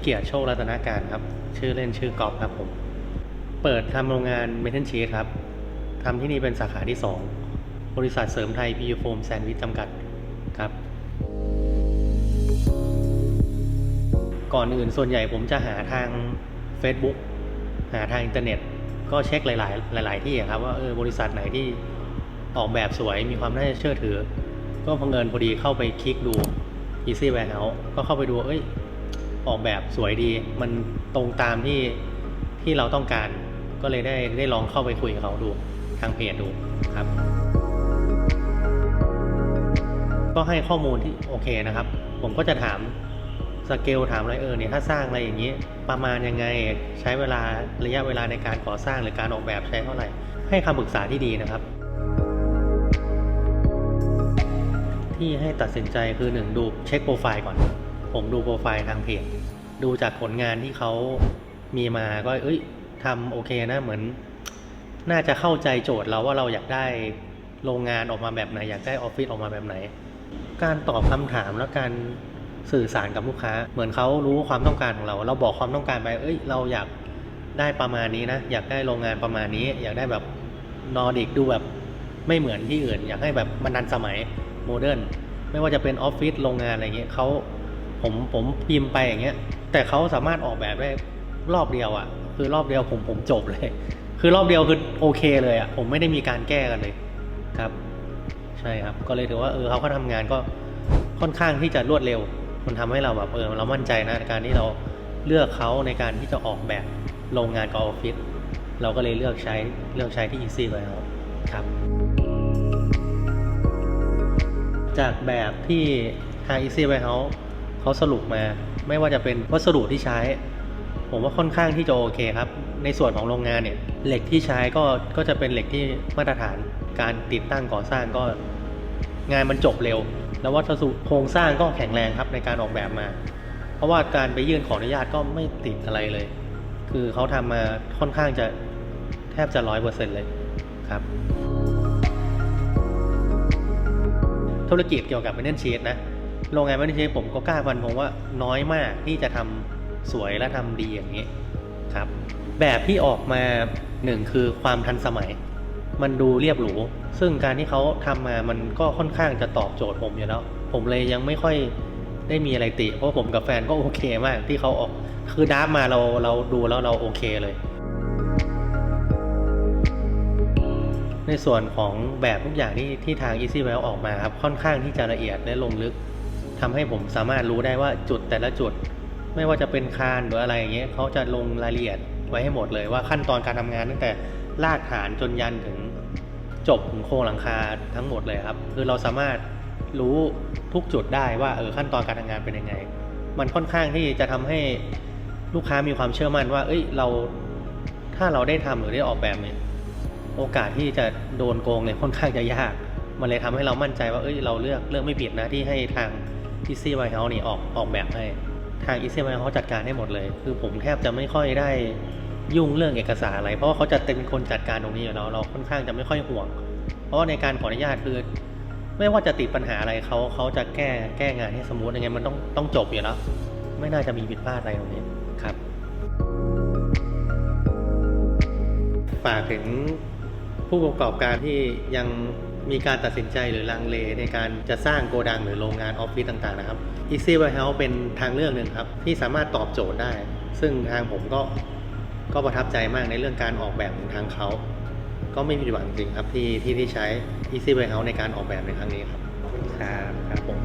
เกียรติโชครัตนาการครับ ชื่อเล่นชื่อกอบครับผม เปิดทำโรงงานเมทัลชีสครับทำที่นี่เป็นสาขาที่ 2 บริษัทเสริมไทยพีโฟมแซนด์วิชจำกัดครับ ก่อนอื่นส่วนใหญ่ผมจะหาทาง Facebook หาทางอินเทอร์เน็ต ก็เช็คหลาย ๆ หลาย ๆ ที่ครับว่าเออบริษัทไหนที่ออกแบบสวยมีความน่าเชื่อถือ ก็พังเอิญพอดีเข้าไปคลิกดู Easy Warehouse ก็เข้าไปดูเอ้ย ออกแบบสวยดี มันตรงตามที่ที่เราต้องการ ก็เลยได้ได้ลองเข้าไปคุยกับเขาดูทางเพจดูครับ ก็ให้ข้อมูลที่โอเคนะครับ ผมก็จะถามสเกลถามอะไรเออเนี่ยถ้าสร้างอะไรอย่างนี้ ประมาณยังไงใช้เวลาระยะเวลาในการก่อสร้างหรือการออกแบบใช้เท่าไหร่ ให้คำปรึกษาที่ดีนะครับ ที่ให้ตัดสินใจคือหนึ่งดูเช็คโปรไฟล์ก่อน ผมดูโปรไฟล์ทางเพจดูจากผลงานที่เขามีมาก็เอ้ยทำโอเคนะเหมือน น่าจะเข้าใจโจทย์เราว่าเราอยากได้โรงงานออกมาแบบไหน อยากได้ออฟฟิศออกมาแบบไหน การตอบคำถามและการสื่อสารกับลูกค้า เหมือนเขารู้ความต้องการของเรา เราบอกความต้องการไป เอ้ย เราอยากได้ประมาณนี้นะ อยากได้โรงงานประมาณนี้ อยากได้แบบนอร์ดิกดูแบบไม่เหมือนที่อื่น อยากให้แบบมันทันสมัยโมเดิร์นไม่ว่าจะเป็นออฟฟิศโรงงานอะไรเงี้ยเขา ผมผมพิมพ์ไปอย่างเงี้ย แต่เขาสามารถออกแบบได้รอบเดียวอะ่ะ คือรอบเดียวผมผมจบเลย คือรอบเดียวคือโอเคเลยอะ่ะ ผมไม่ได้มีการแก้กันเลยครับ ใช่ครับ ก็เลยถือว่าเออเขาก็ทำงานก็ค่อนข้างที่จะรวดเร็ว มันทำให้เราแบบเออเรามั่นใจนะในการที่เราเลือกเขาในการที่จะออกแบบโรงงานกับออฟฟิศเราก็เลยเลือกใช้เลือกใช้ที่ Easy ไว้ครับครับ จากแบบที่ทาง Easy Warehouse เขา เขาสรุปมาไม่ว่าจะเป็นวัสดุที่ใช้ ผมว่าค่อนข้างที่จะโอเคครับ ในส่วนของโรงงานเนี่ยเหล็กที่ใช้ก็ก็จะเป็นเหล็กที่มาตรฐานการติดตั้งก่อสร้างก็งานมันจบเร็ว แล้ววัสดุโครงสร้างก็แข็งแรงครับในการออกแบบมา เพราะว่าการไปยื่นขออนุญาตก็ไม่ติดอะไรเลย คือเขาทำมาค่อนข้างจะแทบจะร้อยเปอร์เซ็นต์เลยครับธุรกิจเกี่ยวกับ m ม n นชี e นะ โรงงาน m ม n น e ชี e ผมก็กล้าฟันธงว่าน้อยมากที่จะทำสวยและทำดีอย่างนี้ครับ แบบที่ออกมาหนึ่งคือความทันสมัย มันดูเรียบหรู ซึ่งการที่เขาทำมามันก็ค่อนข้างจะตอบโจทย์ผมอยู่แล้ว ผมเลยยังไม่ค่อยได้มีอะไรติ เพราะผมกับแฟนก็โอเคมากที่เขาออก คือดับมาเราเราดูแล้วเราโอเคเลย ในส่วนของแบบทุกอย่างที่ที่ทาง Easy w e l l ออกมาครับค่อนข้างที่จะละเอียดและลงลึก ทำให้ผมสามารถรู้ได้ว่าจุดแต่ละจุด ไม่ว่าจะเป็นคานหรืออะไรอย่างเงี้ยเขาจะลงรายละเอียดไว้ให้หมดเลยว่าขั้นตอนการทำงานตั้งแต่รากฐานจนยันถึงจบถึงโครงหลังคาทั้งหมดเลยครับ คือเราสามารถรู้ทุกจุดได้ว่าเออขั้นตอนการทำงานเป็นยังไง มันค่อนข้างที่จะทำให้ลูกค้ามีความเชื่อมั่นว่า เอ้ยเราถ้าเราได้ทำหรือได้ออกแบบเนี่ยโอกาสที่จะโดนโกงเนี่ยค่อนข้างจะยาก มันเลยทำให้เรามั่นใจว่าเอ้ยเราเลือกเลือกไม่ผิดนะที่ให้ทาง Easy w i h o u s e นี่ออกออกแบบให้ทาง Easy w i h o u s e จัดการให้หมดเลย คือผมแทบจะไม่ค่อยได้ยุ่งเรื่องเอกสารอะไร เพราะว่าเขาจะเป็นคนจัดการตรงนี้อยู่แล้วเราค่อนข้างจะไม่ค่อยห่วง เพราะว่าในการขออนุญาตคือ ไม่ว่าจะติดปัญหาอะไรเขาเขาจะแก้แก้งานให้สมูทยังไงมันต้องต้องจบอยู่แล้วไม่น่าจะมีผิดพลาดอะไรตรงนี้ครับฝากถึงผู้ประกอบการที่ยัง มีการตัดสินใจหรือลังเลในการจะสร้างโกดังหรือโรงงานออฟฟิศต่างๆนะครับ Easy Warehouse เป็นทางเลือกหนึ่งครับ ที่สามารถตอบโจทย์ได้ ซึ่งทางผมก็ก็ประทับใจมากในเรื่องการออกแบบของทางเขา ก็ไม่ผิดหวังจริงครับที่ที่ที่ใช้ Easy Warehouse ในการออกแบบในครั้งนี้ครับ ครับครับผม